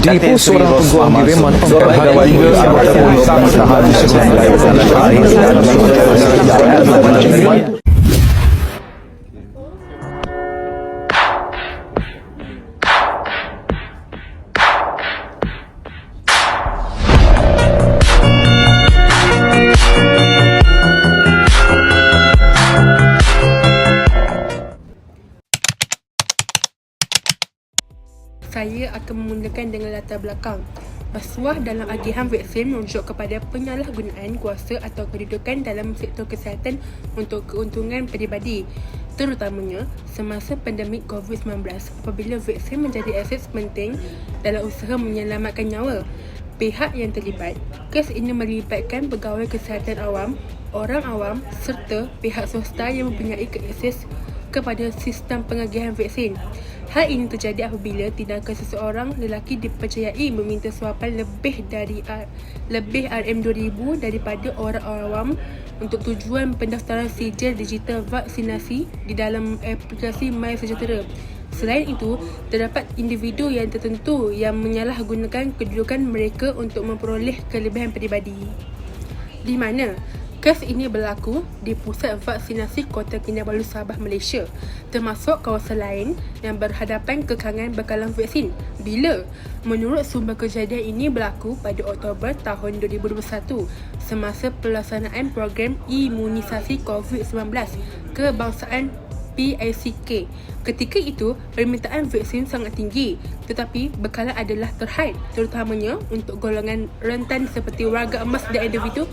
ndipo sura kugwambire matoka hayo abantu bahagije Saya akan memulakan dengan latar belakang. Rasuah dalam agihan vaksin merujuk kepada penyalahgunaan kuasa atau kedudukan dalam sektor kesihatan untuk keuntungan peribadi terutamanya semasa pandemik COVID-19 apabila vaksin menjadi asas penting dalam usaha menyelamatkan nyawa. Pihak yang terlibat, kes ini melibatkan pegawai kesihatan awam, orang awam serta pihak swasta yang mempunyai akses kepada sistem pengagihan vaksin. Hal ini terjadi apabila tindakan seseorang lelaki dipercayai meminta suapan lebih dari lebih RM2000 daripada orang awam untuk tujuan pendaftaran sijil digital vaksinasi di dalam aplikasi My Sejahtera. Selain itu, terdapat individu yang tertentu yang menyalahgunakan kedudukan mereka untuk memperoleh kelebihan peribadi. Di mana Kes ini berlaku di pusat vaksinasi Kota Kinabalu Sabah, Malaysia termasuk kawasan lain yang berhadapan kekangan bekalan vaksin. Bila? Menurut sumber kejadian ini berlaku pada Oktober tahun 2021 semasa pelaksanaan program imunisasi COVID-19 kebangsaan PICK. Ketika itu, permintaan vaksin sangat tinggi tetapi bekalan adalah terhad terutamanya untuk golongan rentan seperti warga emas dan individu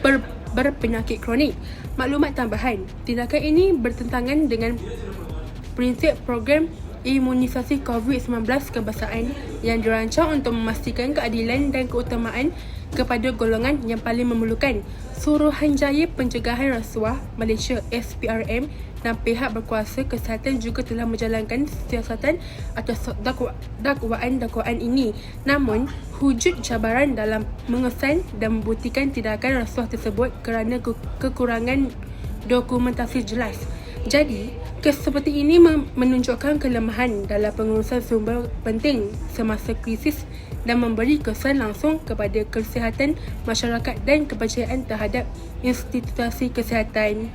per berpenyakit kronik. Maklumat tambahan, tindakan ini bertentangan dengan prinsip program imunisasi COVID-19 kebangsaan yang dirancang untuk memastikan keadilan dan keutamaan kepada golongan yang paling memerlukan. Suruhanjaya Pencegahan Rasuah Malaysia SPRM dan pihak berkuasa kesihatan juga telah menjalankan siasatan atas dakwaan-dakwaan ini. Namun, wujud cabaran dalam mengesan dan membuktikan tindakan rasuah tersebut kerana ke- kekurangan dokumentasi jelas. Jadi, kes seperti ini menunjukkan kelemahan dalam pengurusan sumber penting semasa krisis dan memberi kesan langsung kepada kesihatan masyarakat dan kepercayaan terhadap institusi kesihatan.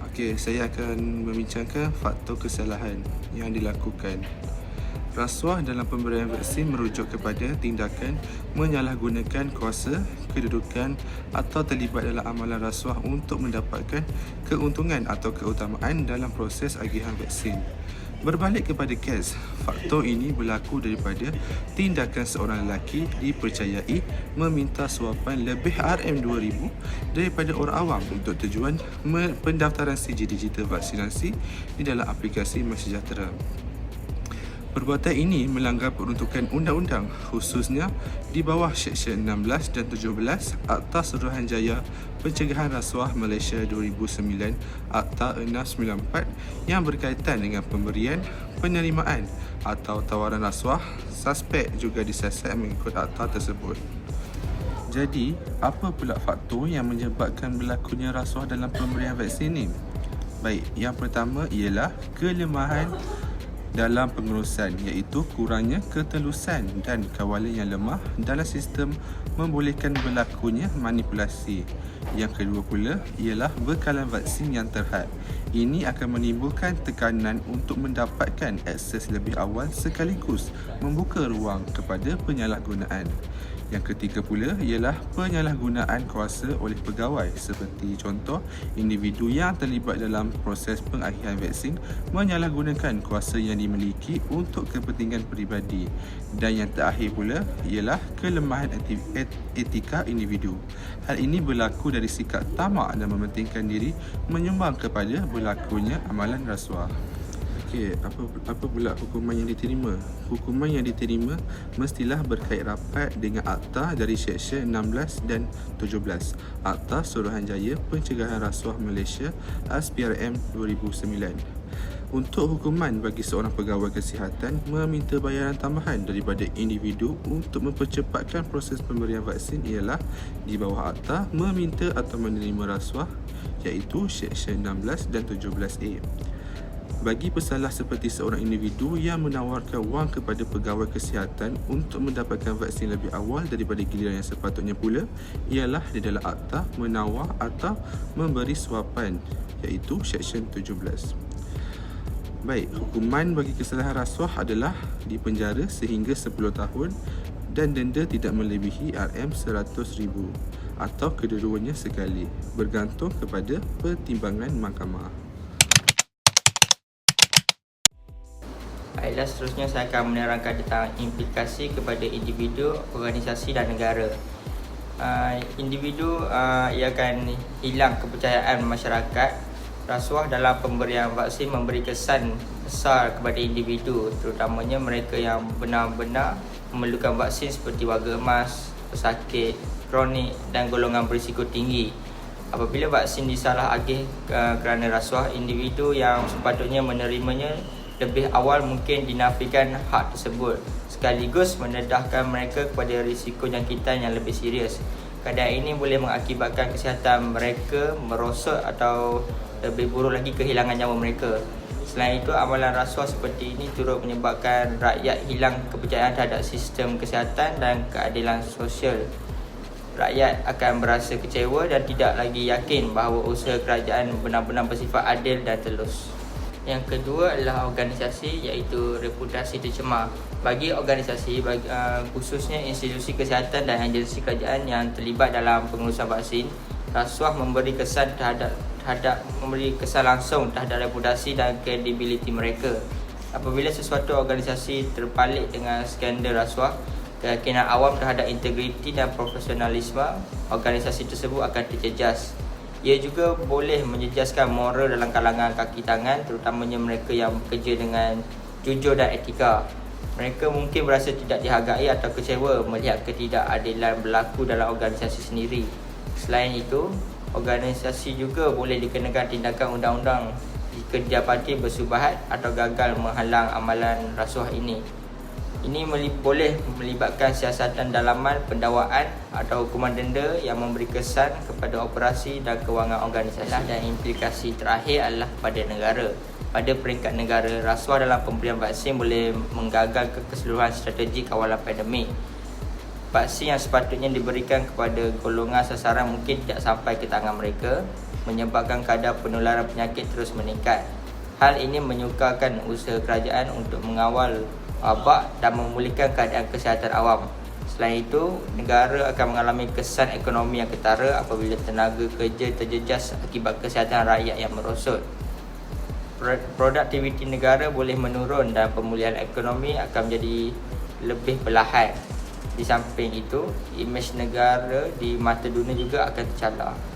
Okey, saya akan membincangkan faktor kesalahan yang dilakukan. Rasuah dalam pemberian vaksin merujuk kepada tindakan menyalahgunakan kuasa, kedudukan atau terlibat dalam amalan rasuah untuk mendapatkan keuntungan atau keutamaan dalam proses agihan vaksin. Berbalik kepada kes, faktor ini berlaku daripada tindakan seorang lelaki dipercayai meminta suapan lebih RM2000 daripada orang awam untuk tujuan pendaftaran CG digital vaksinasi di dalam aplikasi MySejahtera. Perbuatan ini melanggar peruntukan undang-undang khususnya di bawah Seksyen 16 dan 17 Akta Suruhanjaya Pencegahan Rasuah Malaysia 2009 Akta 694 yang berkaitan dengan pemberian, penerimaan atau tawaran rasuah suspek juga disiasat mengikut akta tersebut. Jadi, apa pula faktor yang menyebabkan berlakunya rasuah dalam pemberian vaksin ini? Baik, yang pertama ialah kelemahan dalam pengurusan iaitu kurangnya ketelusan dan kawalan yang lemah dalam sistem membolehkan berlakunya manipulasi. Yang kedua pula ialah bekalan vaksin yang terhad. Ini akan menimbulkan tekanan untuk mendapatkan akses lebih awal sekaligus membuka ruang kepada penyalahgunaan. Yang ketiga pula ialah penyalahgunaan kuasa oleh pegawai seperti contoh individu yang terlibat dalam proses pengakhiran vaksin menyalahgunakan kuasa yang dimiliki untuk kepentingan peribadi. Dan yang terakhir pula ialah kelemahan etika individu. Hal ini berlaku dari sikap tamak dan mementingkan diri menyumbang kepada berlakunya amalan rasuah. Okey, apa apa pula hukuman yang diterima? Hukuman yang diterima mestilah berkait rapat dengan akta dari Seksyen 16 dan 17 Akta Suruhanjaya Pencegahan Rasuah Malaysia SPRM 2009. Untuk hukuman bagi seorang pegawai kesihatan meminta bayaran tambahan daripada individu untuk mempercepatkan proses pemberian vaksin ialah di bawah akta meminta atau menerima rasuah iaitu Seksyen 16 dan 17A. Bagi pesalah seperti seorang individu yang menawarkan wang kepada pegawai kesihatan untuk mendapatkan vaksin lebih awal daripada giliran yang sepatutnya pula ialah di dalam akta menawar atau memberi suapan iaitu Seksyen 17. Baik, hukuman bagi kesalahan rasuah adalah dipenjara sehingga 10 tahun dan denda tidak melebihi RM100,000 atau kedua-duanya sekali bergantung kepada pertimbangan mahkamah. Baiklah seterusnya saya akan menerangkan tentang implikasi kepada individu, organisasi dan negara. Uh, individu uh, ia akan hilang kepercayaan masyarakat. Rasuah dalam pemberian vaksin memberi kesan besar kepada individu terutamanya mereka yang benar-benar memerlukan vaksin seperti warga emas, pesakit, kronik dan golongan berisiko tinggi. Apabila vaksin disalah agih uh, kerana rasuah, individu yang sepatutnya menerimanya lebih awal mungkin dinafikan hak tersebut sekaligus mendedahkan mereka kepada risiko jangkitan yang lebih serius. Keadaan ini boleh mengakibatkan kesihatan mereka merosot atau lebih buruk lagi kehilangan nyawa mereka. Selain itu, amalan rasuah seperti ini turut menyebabkan rakyat hilang kepercayaan terhadap sistem kesihatan dan keadilan sosial. Rakyat akan berasa kecewa dan tidak lagi yakin bahawa usaha kerajaan benar-benar bersifat adil dan telus. Yang kedua adalah organisasi iaitu reputasi tercemar. Bagi organisasi bagi, uh, khususnya institusi kesihatan dan agensi kerajaan yang terlibat dalam pengurusan vaksin, rasuah memberi kesan terhadap terhadap memberi kesan langsung terhadap reputasi dan kredibiliti mereka. Apabila sesuatu organisasi terpalit dengan skandal rasuah, keyakinan awam terhadap integriti dan profesionalisme organisasi tersebut akan terjejas. Ia juga boleh menjejaskan moral dalam kalangan kaki tangan terutamanya mereka yang bekerja dengan jujur dan etika. Mereka mungkin berasa tidak dihargai atau kecewa melihat ketidakadilan berlaku dalam organisasi sendiri. Selain itu, organisasi juga boleh dikenakan tindakan undang-undang jika didapati bersubahat atau gagal menghalang amalan rasuah ini. Ini boleh melibatkan siasatan dalaman pendawaan atau hukuman denda yang memberi kesan kepada operasi dan kewangan organisasi dan implikasi terakhir adalah pada negara. Pada peringkat negara, rasuah dalam pemberian vaksin boleh menggagal keseluruhan strategi kawalan pandemik. Vaksin yang sepatutnya diberikan kepada golongan sasaran mungkin tidak sampai ke tangan mereka menyebabkan kadar penularan penyakit terus meningkat. Hal ini menyukarkan usaha kerajaan untuk mengawal wabak dan memulihkan keadaan kesihatan awam. Selain itu, negara akan mengalami kesan ekonomi yang ketara apabila tenaga kerja terjejas akibat kesihatan rakyat yang merosot. Produktiviti negara boleh menurun dan pemulihan ekonomi akan menjadi lebih perlahan. Di samping itu, imej negara di mata dunia juga akan tercalar.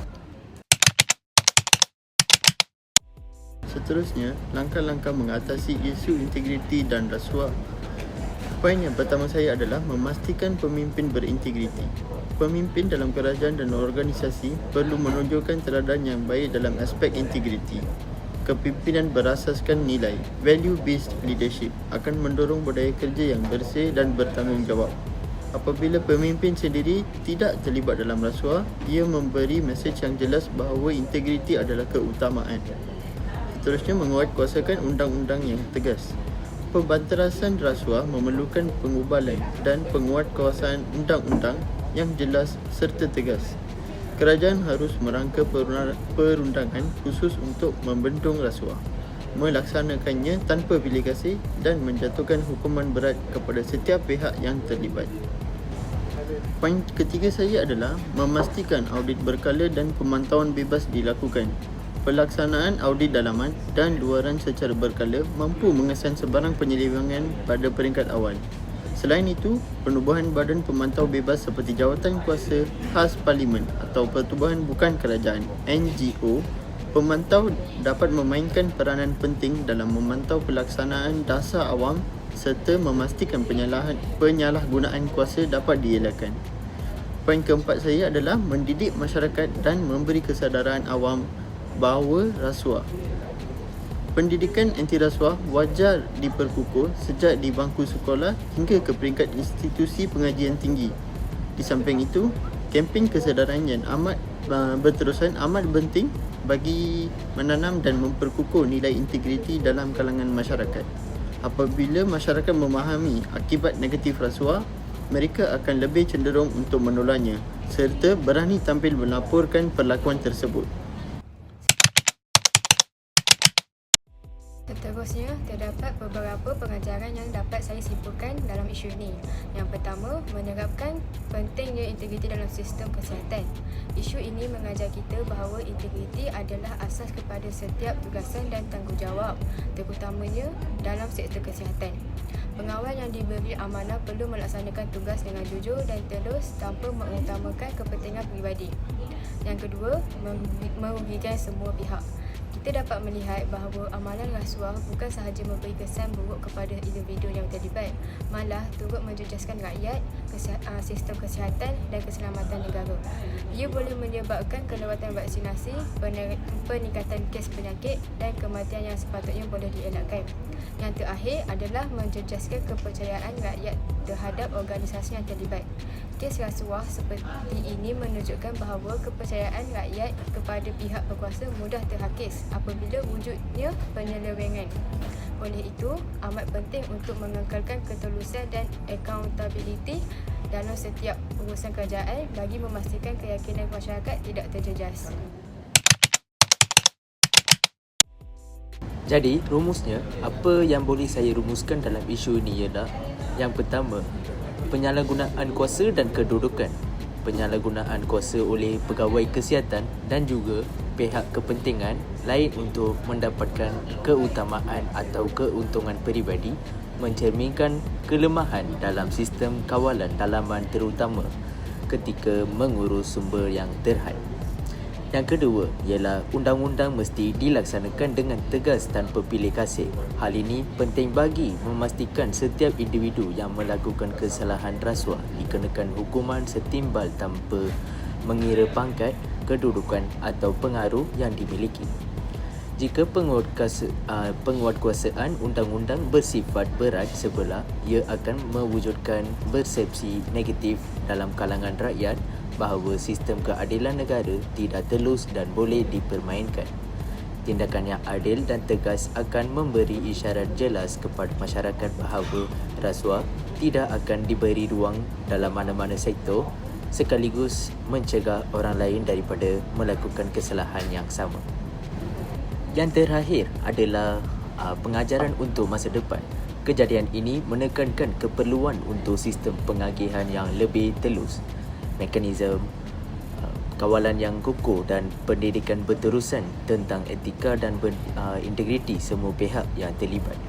Seterusnya, langkah-langkah mengatasi isu integriti dan rasuah. Poin yang pertama saya adalah memastikan pemimpin berintegriti. Pemimpin dalam kerajaan dan organisasi perlu menunjukkan teladan yang baik dalam aspek integriti. Kepimpinan berasaskan nilai, value-based leadership akan mendorong budaya kerja yang bersih dan bertanggungjawab. Apabila pemimpin sendiri tidak terlibat dalam rasuah, ia memberi mesej yang jelas bahawa integriti adalah keutamaan seterusnya menguatkuasakan undang-undang yang tegas. Pembanterasan rasuah memerlukan pengubalan dan penguatkuasaan undang-undang yang jelas serta tegas. Kerajaan harus merangka perundangan khusus untuk membendung rasuah, melaksanakannya tanpa bilik kasih dan menjatuhkan hukuman berat kepada setiap pihak yang terlibat. Poin ketiga saya adalah memastikan audit berkala dan pemantauan bebas dilakukan Pelaksanaan audit dalaman dan luaran secara berkala mampu mengesan sebarang penyelewengan pada peringkat awal. Selain itu, penubuhan badan pemantau bebas seperti Jawatan Kuasa Khas Parlimen atau Pertubuhan Bukan Kerajaan NGO Pemantau dapat memainkan peranan penting dalam memantau pelaksanaan dasar awam serta memastikan penyalahan, penyalahgunaan kuasa dapat dielakkan. Poin keempat saya adalah mendidik masyarakat dan memberi kesedaran awam bahawa rasuah. Pendidikan anti rasuah wajar diperkukuh sejak di bangku sekolah hingga ke peringkat institusi pengajian tinggi. Di samping itu, kempen kesedaran yang amat uh, berterusan amat penting bagi menanam dan memperkukuh nilai integriti dalam kalangan masyarakat. Apabila masyarakat memahami akibat negatif rasuah, mereka akan lebih cenderung untuk menolaknya serta berani tampil melaporkan perlakuan tersebut. Seterusnya, terdapat beberapa pengajaran yang dapat saya simpulkan dalam isu ini. Yang pertama, menerapkan pentingnya integriti dalam sistem kesihatan. Isu ini mengajar kita bahawa integriti adalah asas kepada setiap tugasan dan tanggungjawab, terutamanya dalam sektor kesihatan. Pengawal yang diberi amanah perlu melaksanakan tugas dengan jujur dan telus tanpa mengutamakan kepentingan peribadi. Yang kedua, merugi- merugikan semua pihak. Kita dapat melihat bahawa amalan rasuah bukan sahaja memberi kesan buruk kepada individu yang terlibat, malah turut menjejaskan rakyat, uh, sistem kesihatan dan keselamatan negara. Ia boleh menyebabkan kelewatan vaksinasi, peningkatan kes penyakit dan kematian yang sepatutnya boleh dielakkan. Yang terakhir adalah menjejaskan kepercayaan rakyat terhadap organisasi yang terlibat. Kes rasuah seperti ini menunjukkan bahawa kepercayaan rakyat kepada pihak berkuasa mudah terhakis apabila wujudnya penyelewengan. Oleh itu, amat penting untuk mengekalkan ketulusan dan accountability dalam setiap urusan kerajaan bagi memastikan keyakinan masyarakat tidak terjejas. Jadi, rumusnya, apa yang boleh saya rumuskan dalam isu ini ialah yang pertama, penyalahgunaan kuasa dan kedudukan. Penyalahgunaan kuasa oleh pegawai kesihatan dan juga pihak kepentingan lain untuk mendapatkan keutamaan atau keuntungan peribadi mencerminkan kelemahan dalam sistem kawalan dalaman terutama ketika mengurus sumber yang terhad. Yang kedua ialah undang-undang mesti dilaksanakan dengan tegas tanpa pilih kasih. Hal ini penting bagi memastikan setiap individu yang melakukan kesalahan rasuah dikenakan hukuman setimbal tanpa mengira pangkat, kedudukan atau pengaruh yang dimiliki. Jika penguatkuasa, penguatkuasaan undang-undang bersifat berat sebelah, ia akan mewujudkan persepsi negatif dalam kalangan rakyat bahawa sistem keadilan negara tidak telus dan boleh dipermainkan. Tindakan yang adil dan tegas akan memberi isyarat jelas kepada masyarakat bahawa rasuah tidak akan diberi ruang dalam mana-mana sektor sekaligus mencegah orang lain daripada melakukan kesalahan yang sama. Yang terakhir adalah uh, pengajaran untuk masa depan. Kejadian ini menekankan keperluan untuk sistem pengagihan yang lebih telus, mekanisme uh, kawalan yang kukuh dan pendidikan berterusan tentang etika dan ber, uh, integriti semua pihak yang terlibat.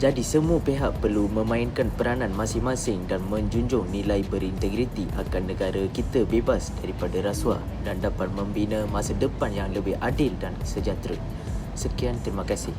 Jadi semua pihak perlu memainkan peranan masing-masing dan menjunjung nilai berintegriti akan negara kita bebas daripada rasuah dan dapat membina masa depan yang lebih adil dan sejahtera. Sekian, terima kasih.